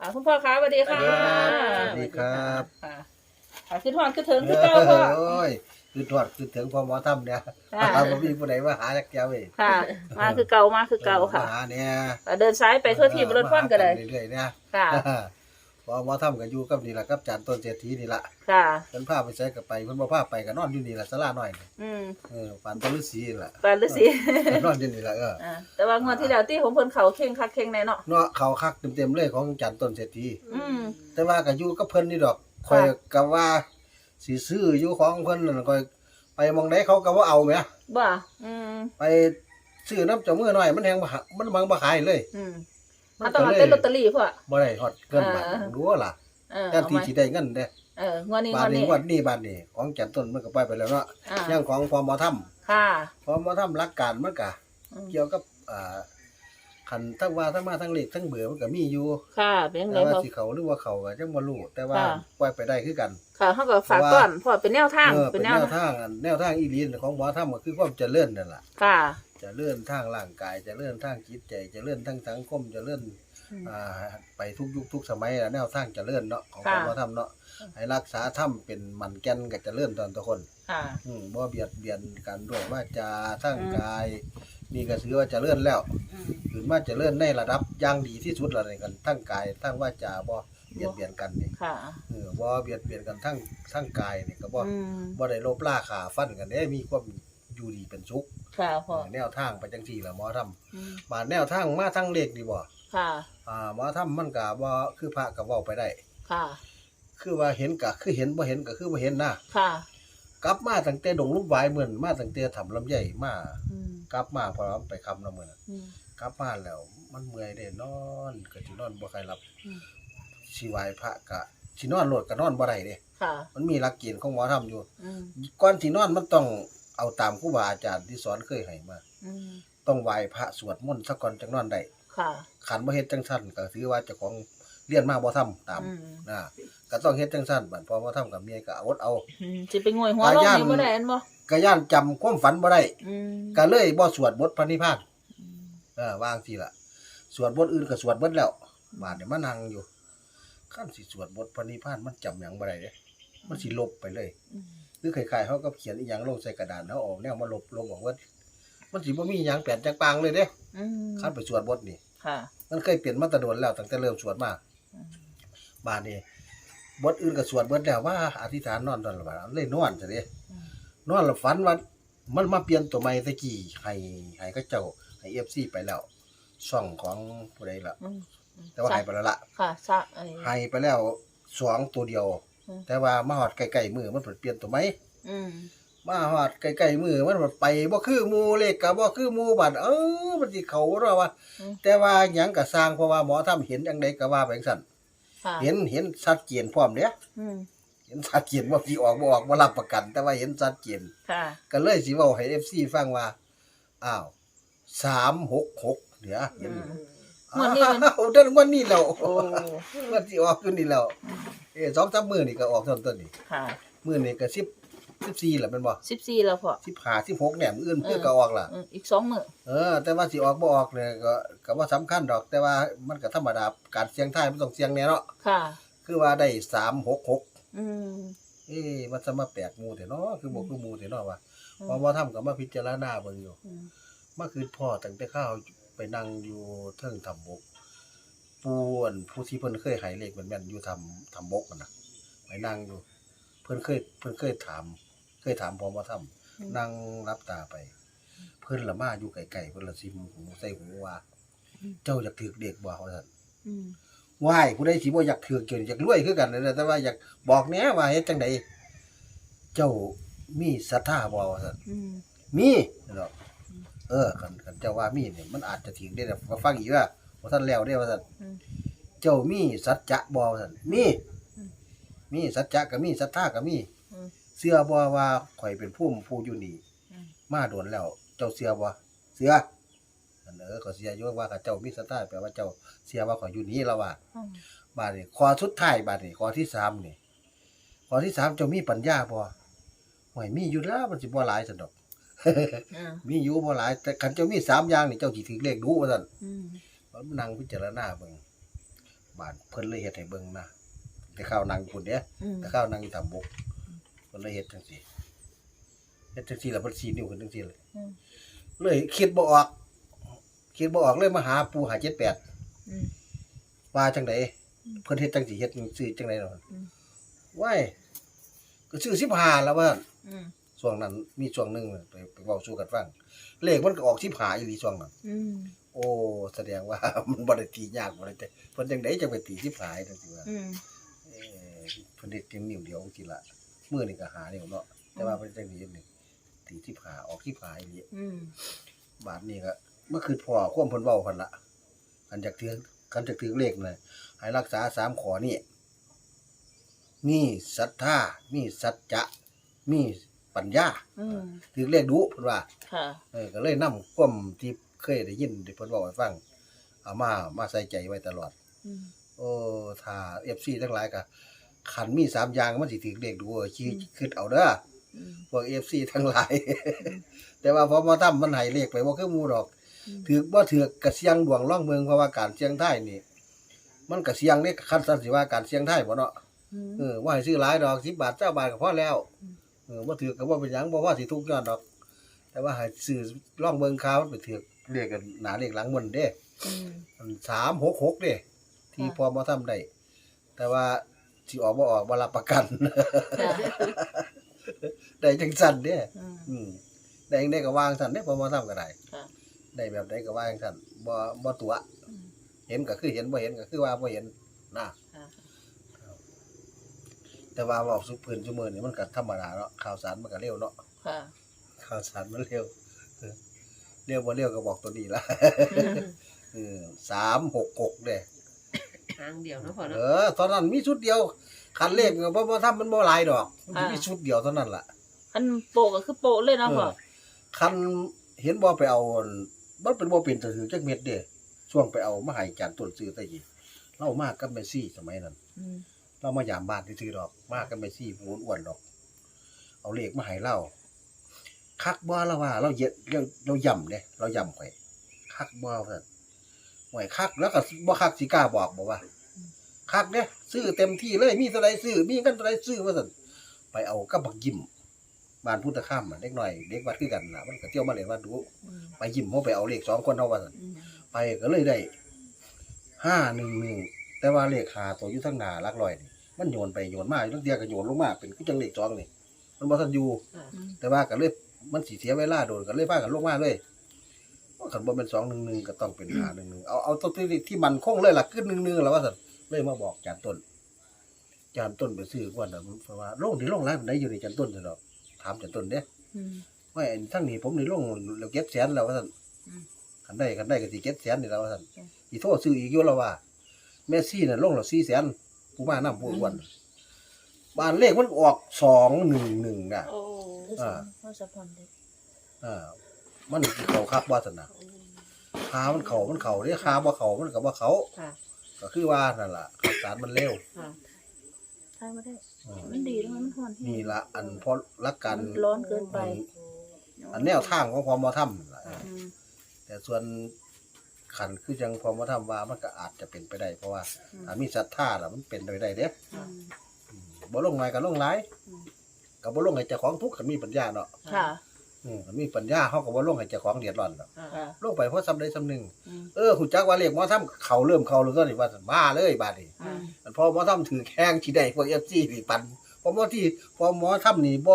ค่ะคุณพ่อคะสวัสดีค่ะสวัสดีครับค่ะค่ะขึ้นหอนขึ้นถึงเอขึ้นเก้าพ่ออโอ้ยคือทอดคือถึงพอหมอทำเนี่ยค่ะถ้าบ่มีผู้ใดมาหาจักแก้วเองค่ะ มาคือเก่ามาคือเก่าค่ะมาหาเนี่ยค่ะเดินซ้ายไปทั่วที่บนรถฟันก็ได้มาหาเรื่อยๆเนี่ยค่ะ พอหมอทำก็อยู่กับนี่ล่ะกับจานต้นเศรษฐีนี่ล่ะค่ะ เพิ่นพาไปใช้กับไปเพิ่นบ่พาไปก็นอนอยู่นี่ล่ะศาลาน้อยนี่อืมเออปานตะฤาษีนี่ล่ะปานฤาษีนอนอยู่นี่ล่ะเอออ่าแต่ว่างวดที่แล้วที่ของเพิ่นเขาเข่งคักเข่งแน่เนาะเนาะเขาคักเต็มๆเลยของจานต้นเศรษฐี อืม แต่ว่าก็อยู่กับเพิ่นนี่ดอกข่อยก็ว่าสิซื้ออยู่ของเพิ่นนั่นข่อยไปหมองใดเขาก็บ่เอาแหมบ่อืมไปซื้อน้ำเจ้ามือหน่อย มันแหงบ่หามันบังบ่ขายเลย อืม มัถ้านต้องเอาเป็นลอตเตอรี่พ่อบ่ได้ฮอดเงินบาทเออรู้ว่าล่ะเออแทนเอาที่มาสิได้เงินเด้เอองวดนี้บางทวดนี้นี้ งวดนี้บาทนี้ของจันต้นมันก็ปล่อยไปแล้วเนาะอ่า อย่างของพอหมอทำค่ะพอหมอทำหลักการมันก็อืมเกี่ยวกับอ่า คันทั้งว่าทั้งมาทั้งเลขทั้งเบื่อมันก็มีอยู่ค่ะเป็นยังไงแต่ว่าพ่อ สิเขาหรือว่าเขาก็จังบ่รู้แต่ว่าค่ะ ปล่อยไปได้คือกันค่ะเขาก็ฝากก่อนพ่อเป็นแนวทางเออเป็เป็นนแนแนววทางอันแนวทางอีหลีนของหมอทำก็คือความเจริญนั่นล่ะ ค่ะ เจะเลื่อนทางร่างกายเจะเลื่อนทางจิตใจเจะเลื่อนทางสังคมเจะเลื่อนอืมอ่าไปทุกยุคทุกสมัยอะแนวทางเจะเลื่อนเนาะของค่ะ พระธรรมเนาะให้รักษาธรรมเป็นมันแก่นกับเจะเลื่อนตอนทุกคนค่ะ อืมบ่เบียดเบียนกันด้วยว่าจาทั้งอืมกาย นี่ก็ถือว่าเจะเลื่อนแล้วอืมถือว่าเจะเลื่อนในระดับอย่างดีที่สุดแล้วในกันทั้งกายทั้งว่าจาบ่เบียดเบียนกันนี่ค่ะ เออบ่เบียดเบียนกันทั้งทั้งกายนี่ก็บ่อืม บ่ได้ลบล่าขาฟันกันเด้มีความอยู่ดีเป็นสุขค่ะพ่อแนวทางไปจังซี่ล่ะหมอทำอืมบาดแนวทางมาทางเลขดีบ่ค่ะ อ่าหมอทำมันก็บ่คือพระก็เว้าไปได้ ค่ะ คือว่าเห็นก็คือเห็นบ่เห็นก็คือบ่เห็นนะค่ะ กลับมาตั้งแต่ดงลูกหวายเหมือนมาตั้งแต่ทำลำไยมา อืม กลับมาพอเราไปคำละมื้อน่ะอืม กลับมาแล้ว มันเมื่อยเด้นอนก็สินอนบ่ค่อยหลับอืมสิไหว้พระก็สินอนโลดก็นอนบ่ได้เด้ ค่ะ มันมีหลักเกณฑ์ของหมอทำอยู่ อืมก่อนสินอนมันต้องเอาตามครูบาอาจารย์ที่สอนเคยให้มา อืมต้องไหว้พระสวดมนต์ซะก่อนจังนอนได้ค่ะ ขันบ่เฮ็ดจังซั่นก็ถือว่าเจ้าของเรียนมาบ่ทำตามอืม นะก็ต้องเฮ็ดจังซั่นบัดพอบ่ทำกับเมียก็อดเอา อืมสิไปงวยหัวลงอาย่านนี่บ่ได้อันบ่ ก็ย่านจำความฝันบ่ได้อืมก็เลยบ่สวดบทพระนิพพานอืมเออวางสิล่ะ สวดบทอื่นก็สวดเบิดแล้วบาดนี้มานั่งอยู่คันสิสวดบทพระนิพพานมันจำหยังบ่ได้เด้มันสิลบไปเลย อืมหรือคล้ายๆเขาก็เขียนอีหยังลงใส่กระดานแล้วเออกแนวมาลบลบออกเบิดมันสิบ่มีหยังแปลนจังปางเลยเด้อืมคันไปสวดบทนี่ ค่ะ มันเคยเปลี่ยนมาแตะโดนแล้วตั้งแต่เริ่มสวดมาอืม บาดนี้บทอื่นก็สวดเบิดแล้วว่าอธิษฐานนอนตอนละบาดเลยนอนซะเด้อืม นอนแล้วฝันว่ามันมาเปลี่ยนตัวใหม่ตะกี้ให้ให้เขาเจ้าให้ FC ไปแล้ว ช่องของผู้ใดล่ะอืมแต่ว่าให้ไปแล้วล่ะค่ะซะไอ้ให้ไปแล้วสองตัวเดียวอืมแต่ว่ามาฮอดใกล้ๆมือมันเปลี่ยนตัวใหม่อืมมาฮอดใกล้ๆมือมันไปบ่คือหมู่เลขก็บ่คือหมู่บัดเออมันสิเขาเราว่าอืมแต่ว่าหยังก็สร้างเพราะว่าหมอทำเห็นจังไดก็ว่าไปจังซั่นค่ะเห็นเห็นชัดเจนพร้อมเด้อืม เห็นชัดเจนว่าสิออกบ่ออกบ่รับประกัน แต่ว่าเห็นชัดเจนค่ะ ก็เลยสิเว้าให้ FC ฟังว่าอ้าว366เดี๋ยวเห็นอืมงวดนี้มัน อ้าวเดือนวันนี้แล้วโอ้วันที่ออกขึ้นนี่แล้วเอ้สองสามมื้อนี่ก็ออกต้นต้นนี่ค่ะมื้อนี่ก็10 14แล้วแม่นบ่14แล้วพ่อ15 16เนี่ยมื้ออื่นเออเพื่อก็ออกล่ะ อืมอีกสองมื้อเออแต่ว่าสิออกบ่ออกเนี่ยก็ก็บ่สำคัญดอก แต่ว่ามันก็ธรรมดาการเสี่ยงทายมันต้องเสี่ยงแน่เนาะค่ะ คือว่าได้366 อืม เอ๊ะมันจะมาแปลกหมู่แต่เนาะคือบ่คือหมู่แต่เนาะว่าอืม พอมาทำก็มาพิจารณาเบิ่งอยู่อืมมาคือพ่อตั้งแต่ข้าวไปนั่งอยู่เทิงถ้ำบกปูอั่นผู้ที่เพิ่นเคยให้เลขแม่นๆอยู่ถ้ำถ้ำบกนั่นน่ะไปนั่งอยู่ เพิ่นเคยเพิ่นเคยถาม เคยถามพอมาทำนั่งรับตาไป เพิ่นละมาอยู่ไกลๆเพิ่นละซิมหูใส่หูว่าเจ้าอยากถือเด็กบ่ว่าซั่น อืม ว้ายผู้ใดสิบ่อยากถือเกินอยากรวยคือกันนั่นแหละแต่ว่าอยากบอกแหน่ว่าเฮ็ดจังไดเจ้ามีศรัทธาบ่ว่าซั่นอืมมีเนาะเออคันคันเจ้าว่ามีเนี่ยมันอาจจะถึงได้นะฟังอีกว่าว่าท่านแล้วได้ว่าซั่นอืม เจ้ามีสัจจะบ่ว่าซั่นมี อืมมีสัจจะก็มีศรัทธาก็มีอืมเชื่อบ่ว่าข่อยเป็นผู้ผู้อยู่นี่อืม มาโดนแล้ว เจ้าเชื่อบ่เชื่ออัน เออก็เชื่ออยู่ว่าข้าเจ้ามีศรัทธาแปลว่าเจ้าเชื่อว่าข่อยอยู่นี่แล้วว่าอืมบาดนี้ข้อสุดท้ายบาดนี้ข้อที่สามนี่ข้อที่สามเจ้ามีปัญญาบ่ห่วยมีอยู่แล้วมันสิบ่หลายซั่นดอกอ่ามีอยู่บ่หลายแต่คันเจ้ามีสามอย่างนี่เจ้าสิถือเลขดูว่าซั่นอืมมันนั่งพิจารณาเบิ่งบบาดเพิ่นเลยเฮ็ดให้เบิ่งนะแต่ข้าวนางพุ่นเด้อืมแต่ข้าวนางอยู่ทำบกเพิ่นเลยเฮ็ดจังซี่เฮ็ดจังซี่แล้วเพิ่นชี้นิ้วขึ้นจังซี่เลยอืมเลยคิดบ่ออก คิดบ่ออกเลยมาหาปู่หา78อืม ว่าจังไดอืมเพิ่นเฮ็ดจังสิเฮ็ดซื้อจังได๋เนาะอืม ว้ายก็ซื้อ15แล้วว่าอืมช่วงนั้นมีช่วงหนึงไปไปเว้าสู่กันฟังเลขมันก็ออก15อีหลีช่วงนั้น อืมโอ้แสดงว่า มันบ่ได้ตียากบ่ได้แต่เพิ่นจังไดจังไปตี15จังซี่ว่าอืมเอ่อเพิ่นเฮ็ดเพียงนิ้วเดียวจังซี่ล่ะมื้อนี้ก็หานิ้วเนาะแต่ว่าเพิ่นจังสิเฮ็ดนี่ตี15ออก15อีหลีอืมบาทนี้ก็ เมื่อคืนพ่อความเพิ่นเว้าพันละคันจากถือคันจากถือเลขน่ะให้รักษาสามขอนี่มีศรัทธามีสัจจะมีปัญญาอืม ถือเลขดุเพิ่นว่า ค่ะ เออก็เลยนำความที่เคยได้ยินที่เพิ่นเว้าให้ฟังเอามามาใส่ใจไว้ตลอด อืม โอ้ถ้า FC ทั้งหลายก็คันมีสามอย่างมันสิถือเลขดูคิดคิดเอาเด้ออืม พวก FC ทั้งหลาย แต่ว่าพอมาทำมันให้เลขไปบ่คือหมู่ดอกอืม ถือว่าถือกกระเสียงดวงร่องเมืองเพราะว่าการเสียงไทยนี่ มันกระเสียงนี่คันสันสิว่าการเสียงไทยบ่เนาะอืมเออว่าให้ซื้อหลายดอก10บาทเจ้าบาทก็พอแล้วอืมเออบ่ถือก็บ่เป็นหยังบ่ว่าสิทุกข์ยอดดอก แต่ว่าให้ซื้อร่องเมืองข่าวมันไปถือเรียกกันหน้าเลขหลังมันเด้อืมอัน366เด้ที่ค่ะพอมาทำได้แต่ว่าสิออกบ่ออกบ่รับประกันค่ะได้จังซั่นเด้อืมอืมได้จังไดก็วางซั่นเด้พอมาทำก็ได้ค่ะ ได้แบบใดก็วางซั่นบ่บ่ตัว อืมเห็นก็คือเห็นบ่เห็นก็คือว่าบ่เห็นนะค่ะแต่ว่าเว้าสุพื้นซุมื้อนี่มันก็ธรรมดาเนาะข่าวสารมันก็เร็วเนาะค่ะข่าวสารมันเร็วเออเร็วบ่เร็วก็บอกตัวนี้ละอืมเออ366เด้ ทางเดียวเนาะพ่อเอเนาะอตอนนั้นมีชุดเดียวคันเลขก็บ่บ่ทำมันบ่หลายดอกมันมีชุดเดียวเท่านั้นล่ะอันโปะก็คือโปะเลยเนาะพ่อเออคันเห็นบ่ไปเอาอัน มันเป็นบ่เป็นตะถือจักเม็ดเด้ช่วงไปเอามาให้จานต้นซื้อแตะกี้เรามากับแม่ซี่สมัยนั้นอืมเรามายามบ้านซื่อๆดอก มากันไปซี่ผู้อ้วนๆดอก เอาเลขมาให้เราคักบ่เราว่า เราเย็ดเราเราย่ำเด้เราย่ำข่อยคักบ่เพิ่นห่วยคักแล้วก็บ่คักสิกล้าบอกบ่ว่าคักเด้ซื้อเต็มที่เลยมีเท่าใดซื้อมีเงินเท่าใดซื้อว่าซั่นไปเอากับบักยิ้มบ้านพุทธคามอะเด็กน้อยเด็กวัดคือกันน่ะมันก็เที่ยวมาเล่นวัดดู อืม ไปยิ้มเฮาไปเอาเลขสองคนเฮาว่าซั่นอืมไปก็เลยได้ห้าหนึ่งหนึ่งแต่ว่าเลขหาตัวอยู่ทั้งหน้าหลักร้อยนี่มันโยนไปโยนมาอยู่ทั้งเดียวก็โยนลงมาเป็นคือจังเลขสองนี่มันบ่ทันอยู่อืมแต่ว่าก็เลยมันสิเสียเวลาโดนก็เลยพากันลงมาเลยว่าคันบ่เป็นสองหนึ่งหนึ่งก็ต้องเป็นหาหนึ่งหนึ่งเอาเอาตัวที่ที่มันคงเลยล่ะขึ้นหนึ่งหนึ่งแล้วว่าซั่นเลยมาบอกจานต้นจานต้นไปซื้อก่อนน่ะเพราะว่าลงที่ลงหลายปานใดอยู่ในจานต้นซั่นดอกถามจานต้นเด้ อืมว่าอันทั้งนี้ผมนี่ลงแล้วเก็บแสนแล้วว่าซั่นอืมคันได้คันได้ก็สิเก็บแสนนี่แล้วว่าซั่นอืมอีโทษซื้ออีกอยู่แล้วว่า แม่ซี่น่ะลงแล้ว4แสนผู้มานํผู้อ้วนบ้านเลขมันออก211น่ะโอ้อ่าพ่อสะพอนเด็กอ่ามันสิเข้าคักว่าซั่นน่ะคามันเข้ามันเข้าเด้คาบ่เข้ามันก็บ่เข้าค่ะก็คือว่านั่นล่ะข่าวสารมันเร็วค่ะใช่ไม่ได้อืมมันดีแล้วมันห่อนที่นี่ล่ะอันเพราะรักกันมันร้อนเกินไป อันแนวทางของพอมาทำล่ะอืมแต่ส่วนขันคือจังพอมาทำว่ามันก็อาจจะเป็นไปได้ เพราะว่าอืมถ้ามีศรัทธาล่ะมันเป็นไปได้เด้อืมอืมบ่ลงไงก็ลงหลายอืมก็บ่ลงให้เจ้าของทุกข์คันมีปัญญาเนาะค่ะอืมคันมีปัญญาเฮาก็บ่ลงให้เจ้าของเดือดร้อนดอกค่ะค่ะ ลงไปเพราะซำใดซำหนึ่งอืม เออฮู้จักว่าเลขหมอทำเขาเริ่มเข้าแล้วก็นี่ว่าบ้าเลยบาดนี้อืม อันพอหมอทำถือแข้งสิได้พวก FC นี่ปันเพราะหมอที่พอหมอทำนี่บ่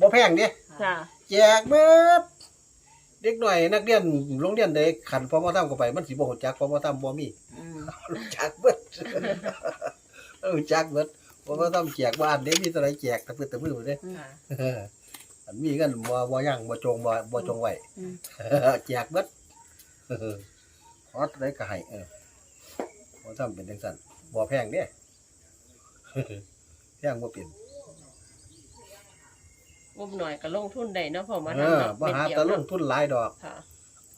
บ่แพงเด้ค่ะแจกเบิดเด็กหน่อยนักเรียนโรงเรียนใดขันพอมาทำเข้าไป มันสิบ่ฮู้จักพอมาทำบ่มีอืมรู้จักเบิดรู้จักเบิดพอมาทำแจกบ้านเด็กมีเท่าไหร่แจกตะพื้นตะพื้นเด้ค่ะอันมีกันบ่บ่ยังบ่จงบ่บ่จงไว้อืม แจกเบิดฮอดได้ก็ให้เออพอทำเป็นจังซั่นบ่แพงเด้ แพงบ่เป็นง บหน่อยก็ลงทุนได้เนาะพ่อมาเอทำอเนาะบ่หาเม็ดเดียวแตะลเนาะงทุนหลายดอก ค่ะ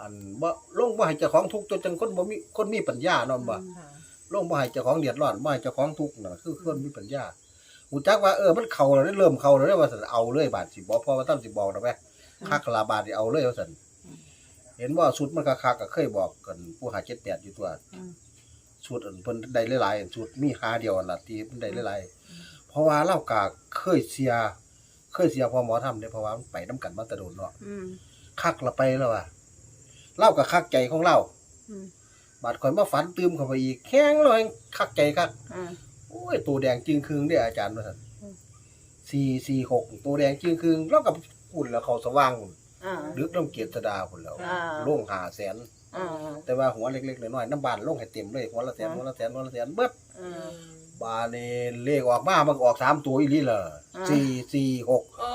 อันบ่ลงบ่ให้เจ้าของทุกข์จนจังคนบ่มีคนมีปัญญาเนาะบ่ค่ะลงบ่ให้เจ้าของเดือดร้อนบ่ให้เจ้าของทุกข์น่ะคือคนมีปัญญาหูจักว่าเออมันเข้าแล้วเริ่มเข้าแล้วว่าซั่นเอาเลยบาดสิบ่พอว่าต้องสิบอกดอกแม่คักลาบาดสิเอาเลยว่าซั่นเห็นว่าสุดมันก็คักก็เคยบอกกันผู้หา78อยู่ตัวอืมชุดอันเพิ่นได้หลายๆอันชุดมีหาเดียวอันน่ะที่เพิ่นได้หลายๆเพราะว่าเราก็เคยเสีย เคยเสียพอหมอทำได้เพราะว่ามันไปนํกันมาแต่โดนเนาะอืมคักละไปแล้วอะเล่ากับคักใจของเราอืมบาดข่อยมาฝันตื่มเข้าไปอีกแข้งเลยคักใจคัก อ่า โอ้ยตัวแดงจึงครึงเด้ออาจารย์ว่าซั่นอืม สี่สี่หกตัวแดงจึงครึงแล้วกับพุ่นแล้วเขาสว่างพุ่นอ่าดึกน้ำเกียรติดาพุ่นแล้วอ่าลงหาแสน อ่าแต่ว่าหัวเล็กๆน้อยๆน้ำบานลงให้เต็มเลยหัวละแสนหัวละแสนหัวละแสนเบิดอ่า บาดนี่เลขออกมามันก็ออกสามตัวอีหลีล่ะอ่า สี่สี่หกโอ้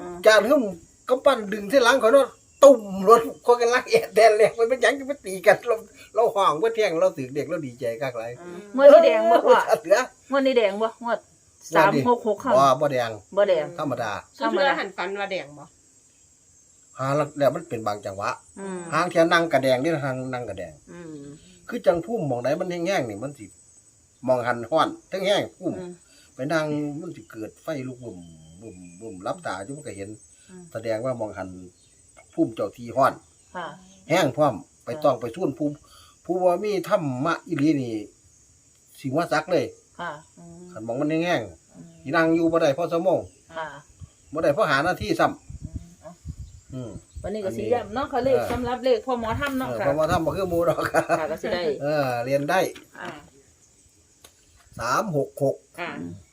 อ่าจานหึ่มกำปั้นดึงที่หลังข่อยเนาะตุ่มรถคนกันลักแอดแดนเลยมันเป็นหยังจะไปตีกันเราเราห่องเพื่อเที่ยงเราถือเด็กเราดีใจกักไรอ่างวดนี้แดงบ่พ่อเหลืองวดนี้แดงบ่งวดสามหกหกค่ะบ่บ่แดงบ่แดง ธรรมดาสุดเรือหันฟันว่าแดงบ่หาแล้วมันเป็นบางจังหวะอืมหางเทียนนั่งกระแดงนี่ทางนั่งกระแดง อืมคือจังพุ่มมองไหนมันแห้งๆนี่มันสิ มองหันห้อนทั้งแห้งพุ่มอืมไปนั่งมันสิเกิดไฟลุกบุ่มบุ่มบุ่มรับตาจุ่มันก็เห็น อืม แสดงว่ามองหันพุ่มเจ้าที่ห้อน ค่ะ แห้งพร้อมไปต้องไปส่วนผู้ผู้ว่ามีธรรมะอีหลีนี่สิว่าซักเลยค่ะอืมขันมองมันแห้งอืมๆอีนั่งอยู่บ่ได้เพราะสมองค่ะบ่ได้เพราะหาหน้าที่ซ้ำอืมเอาอืม วันนี้ก็อันนี้สีย้ำเนาะค่ะเลขเออ สำหรับเลขพ่อหมอทำเอเนาะอค่ะเพราะว่าทำบ่คือหมู่ดอกค่ะก็สิได้ เออ เรียนได้ อ่า 366ค่ะ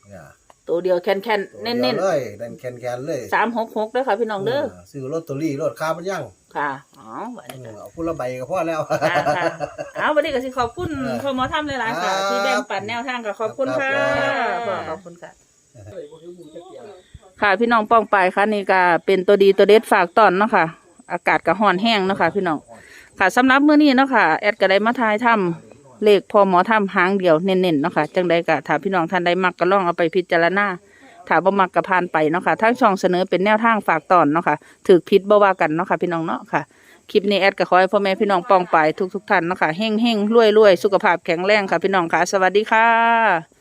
เนี่ยตัวเดียวแคนแคนตัวเน้นดีเน้ยวนเลยเน้นแคนๆเลยสามหกหกเด้อค่ะพี่น้องเด้อเออซื้อลอตเตอรี่รถค่ามันยังค่ะอ๋อวันเอนี้อก็เอาผู้ละใบก็พอแล้ว ค่ะค่ะเอาวันนี้ก็สิขอบคุณเออพ่อหมอทำหลายๆค่ะ ครับที่แบ่งปันแนวทางก็ขอบคุณค่ะครับพ่อขอบคุณค่ะ ค่ะพี่น้องป้องไปค่ะนี่ก็เป็นตัวดีตัวเด็ดฝากตอนเนาะค่ะ อากาศก็ร้อนแห้งเนาะค่ะพี่น้อง ค่ะสำหรับมื้อนี้เนาะค่ะ แอดก็ได้มาทายทำ เลขพอหมอทำหางเดียวเน้นๆเนาะค่ะจังใดกะถามพี่น้องท่านใดมักก็ลองเอาไปพิจารณาถามบ่มักกะพานไปเนาะค่ะทั้งช่องเสนอเป็นแนวทางฝากตอนเนาะค่ะถือพิษบ่ว่ากันเนาะค่ะพี่น้องเนาะค่ะคลิปนี้แอดก็ขอให้พ่อแม่พี่น้องปองไปทุกๆท่านเนาะค่ะเฮงเฮ่งรวยรวยสุขภาพแข็งแรงค่ะพี่น้องค่ะ สวัสดีค่ะ